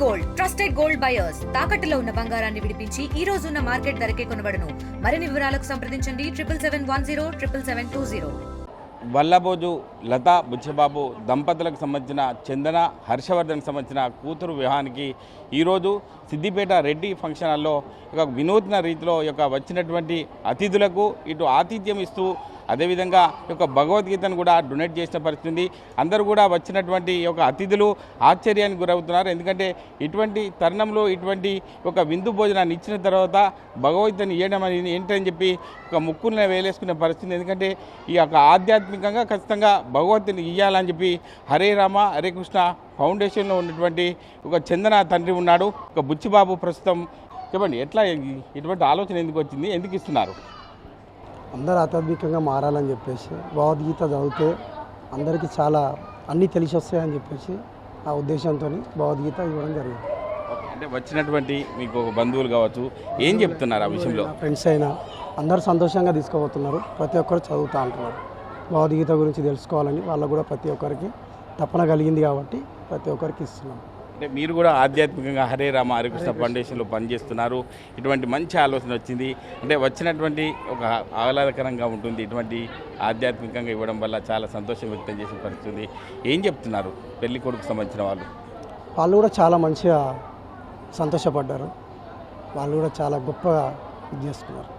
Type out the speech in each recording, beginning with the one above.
Gold trusted gold buyers తాకట్టులో ఉన్న బంగారాన్ని విడిపించి ఈ రోజు ఉన్న మార్కెట్ ధరకే కొనబడను. మరిన్ని వివరాలకు సంప్రదించండి. Triple seven one zero triple seven two zero. Vallabhoju Latha Buchababu దంపతులకు సంబంధించిన చందన హర్షవర్ధన్కి సంబంధించిన కూతురు వివాహానికి ఈరోజు సిద్దిపేట రెడ్డి ఫంక్షన్ హాల్లో ఒక వినూత్న రీతిలో యొక్క వచ్చినటువంటి అతిథులకు ఇటు ఆతిథ్యం ఇస్తూ అదేవిధంగా ఈ యొక్క భగవద్గీతను కూడా డొనేట్ చేసిన పరిస్థితి. ఉంది అందరూ కూడా వచ్చినటువంటి ఒక యొక్క అతిథులు ఆశ్చర్యానికి గురవుతున్నారు. ఎందుకంటే ఇటువంటి తరుణంలో ఇటువంటి ఒక విందు భోజనాన్ని ఇచ్చిన తర్వాత భగవద్గీతను ఇవ్వడం అనేది ఏంటని చెప్పి ఒక ముక్కుల్ని వేలేసుకునే పరిస్థితి. ఎందుకంటే ఈ యొక్క ఆధ్యాత్మికంగా ఖచ్చితంగా భగవద్గీతను ఇవ్వాలని చెప్పి హరే రామ హరే కృష్ణ ఫౌండేషన్లో ఉన్నటువంటి ఒక చందన తండ్రి ఉన్నాడు. ఒక బుచ్చిబాబు ప్రస్తుతం. చెప్పండి ఎట్లా ఇటువంటి ఆలోచన ఎందుకు వచ్చింది? ఎందుకు ఇస్తున్నారు? అందరూ ఆధ్యాత్మికంగా మారాలని చెప్పేసి భగవద్గీత చదివితే అందరికీ చాలా అన్నీ తెలిసి వస్తాయని చెప్పేసి ఆ ఉద్దేశంతో భగవద్గీత ఇవ్వడం జరిగింది. అంటే వచ్చినటువంటి మీకు ఒక బంధువులు కావచ్చు ఏం చెప్తున్నారు ఆ విషయంలో? ఫ్రెండ్స్ అయినా అందరూ సంతోషంగా తీసుకోబోతున్నారు ప్రతి ఒక్కరు చదువుతూ అంటున్నారు. భగవద్గీత గురించి తెలుసుకోవాలని వాళ్ళకు కూడా ప్రతి ఒక్కరికి తపన కలిగింది కాబట్టి ప్రతి ఒక్కరికి ఇస్తున్నాం. అంటే మీరు కూడా ఆధ్యాత్మికంగా హరే రామ హరికృష్ణ ఫౌండేషన్లో పనిచేస్తున్నారు. ఇటువంటి మంచి ఆలోచన వచ్చింది. అంటే వచ్చినటువంటి ఒక ఆహ్లాదకరంగా ఉంటుంది. ఇటువంటి ఆధ్యాత్మికంగా ఇవ్వడం వల్ల చాలా సంతోషం వ్యక్తం చేసిన పరిస్థితి ఉంది. ఏం చెప్తున్నారు? పెళ్ళి కొడుకు సంబంధించిన వాళ్ళు. వాళ్ళు కూడా చాలా మంచిగా సంతోషపడ్డారు. వాళ్ళు కూడా చాలా గొప్పగా ఇది చేసుకున్నారు.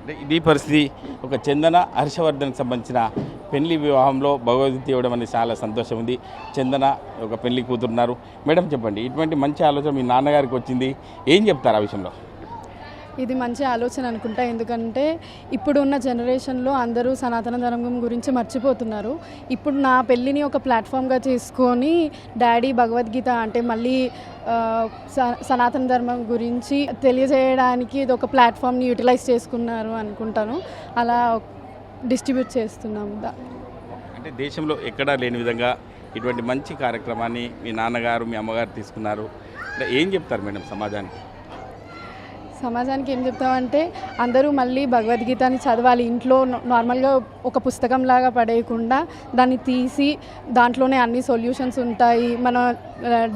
అంటే ఇది పరిస్థితి. ఒక చందన హర్షవర్ధన్కి సంబంధించిన పెళ్ళి వివాహంలో భగవద్గీత ఇవ్వడం అనేది చాలా సంతోషం ఉంది. చందన ఒక పెళ్ళి కూతురున్నారు. మేడం చెప్పండి ఇటువంటి మంచి ఆలోచన మీ నాన్నగారికి వచ్చింది. ఏం చెప్తారు ఆ విషయంలో? ఇది మంచి ఆలోచన అనుకుంటా. ఎందుకంటే ఇప్పుడున్న జనరేషన్లో అందరూ సనాతన ధర్మం గురించి మర్చిపోతున్నారు. ఇప్పుడు నా పెళ్ళిని ఒక ప్లాట్ఫామ్గా చేసుకొని డాడీ భగవద్గీత అంటే మళ్ళీ స- సనాతన ధర్మం గురించి తెలియజేయడానికి ఇది ఒక ప్లాట్ఫామ్ని యూటిలైజ్ చేసుకున్నారు అనుకుంటాను. అలా డిస్ట్రిబ్యూట్ చేస్తున్నాము అంటే దేశంలో ఎక్కడా లేని విధంగా ఇటువంటి మంచి కార్యక్రమాన్ని మీ నాన్నగారు మీ అమ్మగారు తీసుకున్నారు. అంటే ఏం చెప్తారు మేడం సమాజానికి? సమాజానికి ఏం చెప్తామంటే అందరూ మళ్ళీ భగవద్గీతని చదవాలి. ఇంట్లో నార్మల్గా ఒక పుస్తకం లాగా పడేయకుండా దాన్ని తీసి దాంట్లోనే అన్ని సొల్యూషన్స్ ఉంటాయి. మన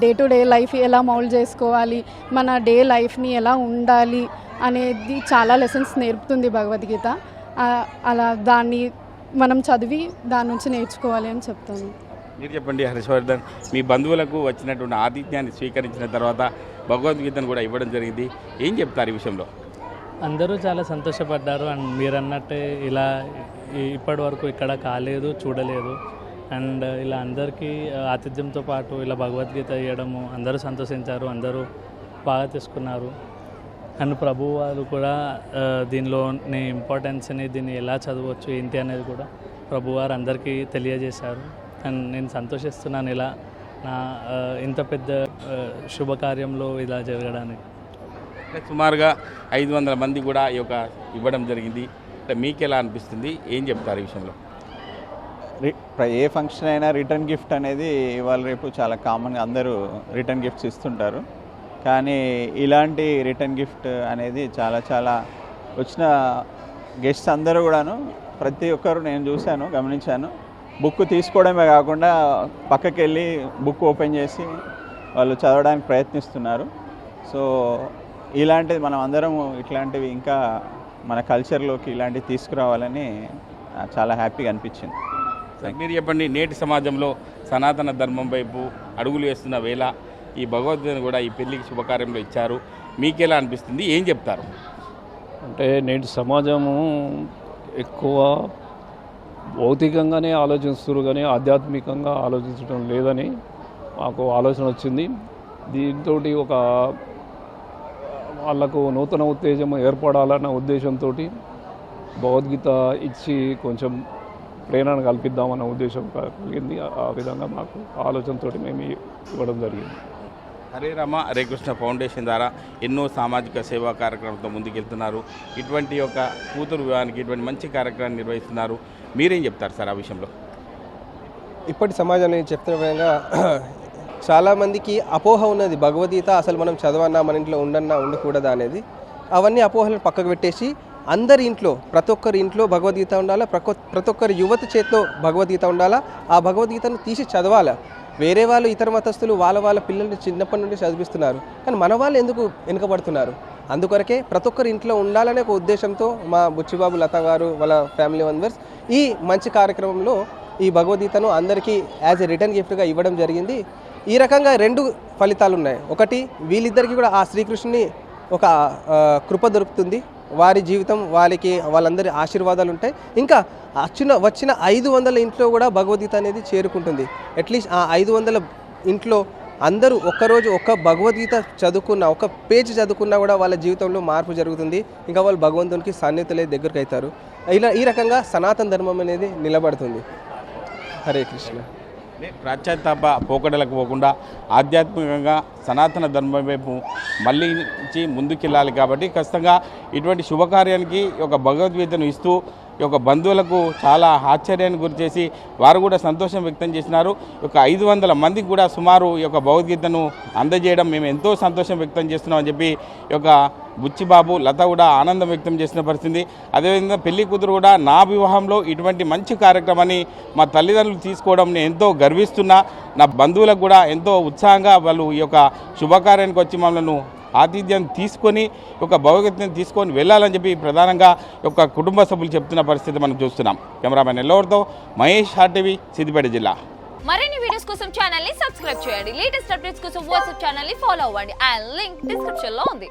డే టు డే లైఫ్ ఎలా మౌల్డ్ చేసుకోవాలి? మన డే లైఫ్ని ఎలా ఉండాలి? అనేది చాలా లెసన్స్ నేర్పుతుంది భగవద్గీత. అలా దాన్ని మనం చదివి దాని నుంచి నేర్చుకోవాలి అని చెప్తాను. మీరు చెప్పండి హర్షవర్ధన్ మీ బంధువులకు వచ్చినటువంటి ఆతిథ్యాన్ని స్వీకరించిన తర్వాత భగవద్గీతను కూడా ఇవ్వడం జరిగింది. ఏం చెప్తారు ఈ విషయంలో? అందరూ చాలా సంతోషపడ్డారు అండ్ మీరు అన్నట్టే ఇలా ఇప్పటి వరకు ఇక్కడ కాలేదు చూడలేదు. అండ్ ఇలా అందరికీ ఆతిథ్యంతో పాటు ఇలా భగవద్గీత ఇవ్వడము అందరూ సంతోషించారు అందరూ బాగా తీసుకున్నారు. అండ్ ప్రభు వారు కూడా దీనిలోని ఇంపార్టెన్స్ని దీన్ని ఎలా చదవచ్చు ఏంటి అనేది కూడా ప్రభువారు అందరికీ తెలియజేశారు. అండ్ నేను సంతోషిస్తున్నాను ఇలా నా ఇంత పెద్ద శుభకార్యంలో ఇలా జరగడానికి. సుమారుగా ఐదు వందల మంది కూడా ఈ యొక్క ఇవ్వడం జరిగింది. అంటే మీకు ఎలా అనిపిస్తుంది? ఏం చెప్తారు ఈ విషయంలో? ఏ ఫంక్షన్ అయినా రిటర్న్ గిఫ్ట్ అనేది ఇవాళ రేపు చాలా కామన్గా అందరూ రిటర్న్ గిఫ్ట్స్ ఇస్తుంటారు. కానీ ఇలాంటి రిటర్న్ గిఫ్ట్ అనేది చాలా చాలా వచ్చిన గెస్ట్స్ అందరూ కూడాను ప్రతి ఒక్కరు నేను చూశాను గమనించాను. బుక్ తీసుకోవడమే కాకుండా పక్కకి వెళ్ళి బుక్ ఓపెన్ చేసి వాళ్ళు చదవడానికి ప్రయత్నిస్తున్నారు. సో ఇలాంటిది మనం అందరం ఇట్లాంటివి ఇంకా మన కల్చర్లోకి ఇలాంటివి తీసుకురావాలని చాలా హ్యాపీగా అనిపించింది. మీరు చెప్పండి నేటి సమాజంలో సనాతన ధర్మం వైపు అడుగులు వేస్తున్న వేళ ఈ భగవద్గీతను కూడా ఈ పెళ్ళికి శుభకార్యంలో ఇచ్చారు. మీకెలా అనిపిస్తుంది? ఏం చెప్తారు? అంటే నేటి సమాజము ఎక్కువ భౌతికంగానే ఆలోచిస్తున్నారు కానీ ఆధ్యాత్మికంగా ఆలోచించడం లేదని మాకు ఆలోచన వచ్చింది. దీంతో ఒక వాళ్ళకు నూతన ఉత్తేజం ఏర్పడాలన్న ఉద్దేశంతో భగవద్గీత ఇచ్చి కొంచెం ప్రేరణ కల్పిద్దామన్న ఉద్దేశం కలిగింది. ఆ- ఆ విధంగా మాకు ఆలోచనతో మేము ఇవ్వడం జరిగింది. హరే రామ హరే కృష్ణ ఫౌండేషన్ ద్వారా ఎన్నో సామాజిక సేవా కార్యక్రమంతో ముందుకెళ్తున్నారు. ఇటువంటి ఒక కూతురు వివాహానికి ఇటువంటి మంచి కార్యక్రమాన్ని నిర్వహిస్తున్నారు. మీరేం చెప్తారు సార్ ఆ విషయంలో? ఇప్పటి సమాజంలో నేను చెప్తున్న విధంగా చాలామందికి అపోహ ఉన్నది. భగవద్గీత అసలు మనం చదవన్నా మన ఇంట్లో ఉండన్నా ఉండకూడదా అనేది. అవన్నీ అపోహలను పక్కకు పెట్టేసి అందరి ఇంట్లో ప్రతి ఒక్కరి ఇంట్లో భగవద్గీత ఉండాలా? ప్రతి ఒక్కరి యువత చేతిలో భగవద్గీత ఉండాలా? ఆ భగవద్గీతను తీసి చదవాలా? వేరే వాళ్ళు ఇతర మతస్థులు వాళ్ళ వాళ్ళ పిల్లల్ని చిన్నప్పటి నుండి చదివిస్తున్నారు. కానీ మన వాళ్ళు ఎందుకు వెనుకబడుతున్నారు? అందుకొరకే ప్రతి ఒక్కరు ఇంట్లో ఉండాలనే ఒక ఉద్దేశంతో మా బుచ్చిబాబు లత గారు వాళ్ళ ఫ్యామిలీ మెంబర్స్ ఈ మంచి కార్యక్రమంలో ఈ భగవద్గీతను అందరికీ యాజ్ ఎ రిటర్న్ గిఫ్ట్గా ఇవ్వడం జరిగింది. ఈ రకంగా రెండు ఫలితాలు ఉన్నాయి ఒకటి వీళ్ళిద్దరికీ కూడా ఆ శ్రీకృష్ణుని ఒక కృప దొరుకుతుంది. వారి జీవితం వాళ్ళకి వాళ్ళందరి ఆశీర్వాదాలు ఉంటాయి. ఇంకా వచ్చిన వచ్చిన ఐదు వందల ఇంట్లో కూడా భగవద్గీత అనేది చేరుకుంటుంది. అట్లీస్ట్ ఆ ఐదు వందల ఇంట్లో అందరూ ఒక్కరోజు ఒక్క భగవద్గీత చదువుకున్న ఒక పేజ్ చదువుకున్నా కూడా వాళ్ళ జీవితంలో మార్పు జరుగుతుంది. ఇంకా వాళ్ళు భగవంతునికి సన్నిహితులే దగ్గరకు అవుతారు ఇలా ఈ రకంగా సనాతన ధర్మం అనేది నిలబడుతుంది. హరే కృష్ణ. పాశ్చాత్తాప పోకడలకు పోకుండా ఆధ్యాత్మికంగా సనాతన ధర్మం వైపు మళ్ళీ ముందుకెళ్ళాలి కాబట్టి ఖచ్చితంగా ఇటువంటి శుభకార్యానికి ఒక భగవద్గీతను ఇస్తూ యొక్క బంధువులకు చాలా ఆశ్చర్యాన్ని గురిచేసి వారు కూడా సంతోషం వ్యక్తం చేసినారు. ఒక ఐదు వందల మందికి కూడా సుమారు ఈ యొక్క భగవద్గీతను అందజేయడం మేము ఎంతో సంతోషం వ్యక్తం చేస్తున్నాం అని చెప్పి ఈ యొక్క బుచ్చిబాబు లత కూడా ఆనందం వ్యక్తం చేసిన పరిస్థితి. అదేవిధంగా పెళ్ళి కూతురు కూడా నా వివాహంలో ఇటువంటి మంచి కార్యక్రమాన్ని మా తల్లిదండ్రులు తీసుకోవడం నేను ఎంతో గర్విస్తున్నా. నా బంధువులకు కూడా ఎంతో ఉత్సాహంగా వాళ్ళు ఈ యొక్క శుభకార్యానికి వచ్చి మమ్మల్ని ఆతిథ్యం తీసుకొని ఒక యొక్క తీసుకొని వెళ్ళాలని చెప్పి ప్రధానంగా ఒక కుటుంబ సభ్యులు చెప్తున్న పరిస్థితి మనం చూస్తున్నాం. కెమెరామెన్ ఎల్లవరితో మహేష్ హార్టీవీ సిద్దిపేట జిల్లా. మరిన్ని వీడియోస్ కోసం ఛానల్ని సబ్స్క్రైబ్ చేయండి. లేటెస్ట్ అప్డేట్స్ కోసం వాట్సాప్ ఛానల్ని ఫాలో అవ్వండి. అండ్ లింక్ డిస్క్రిప్షన్లో ఉంది.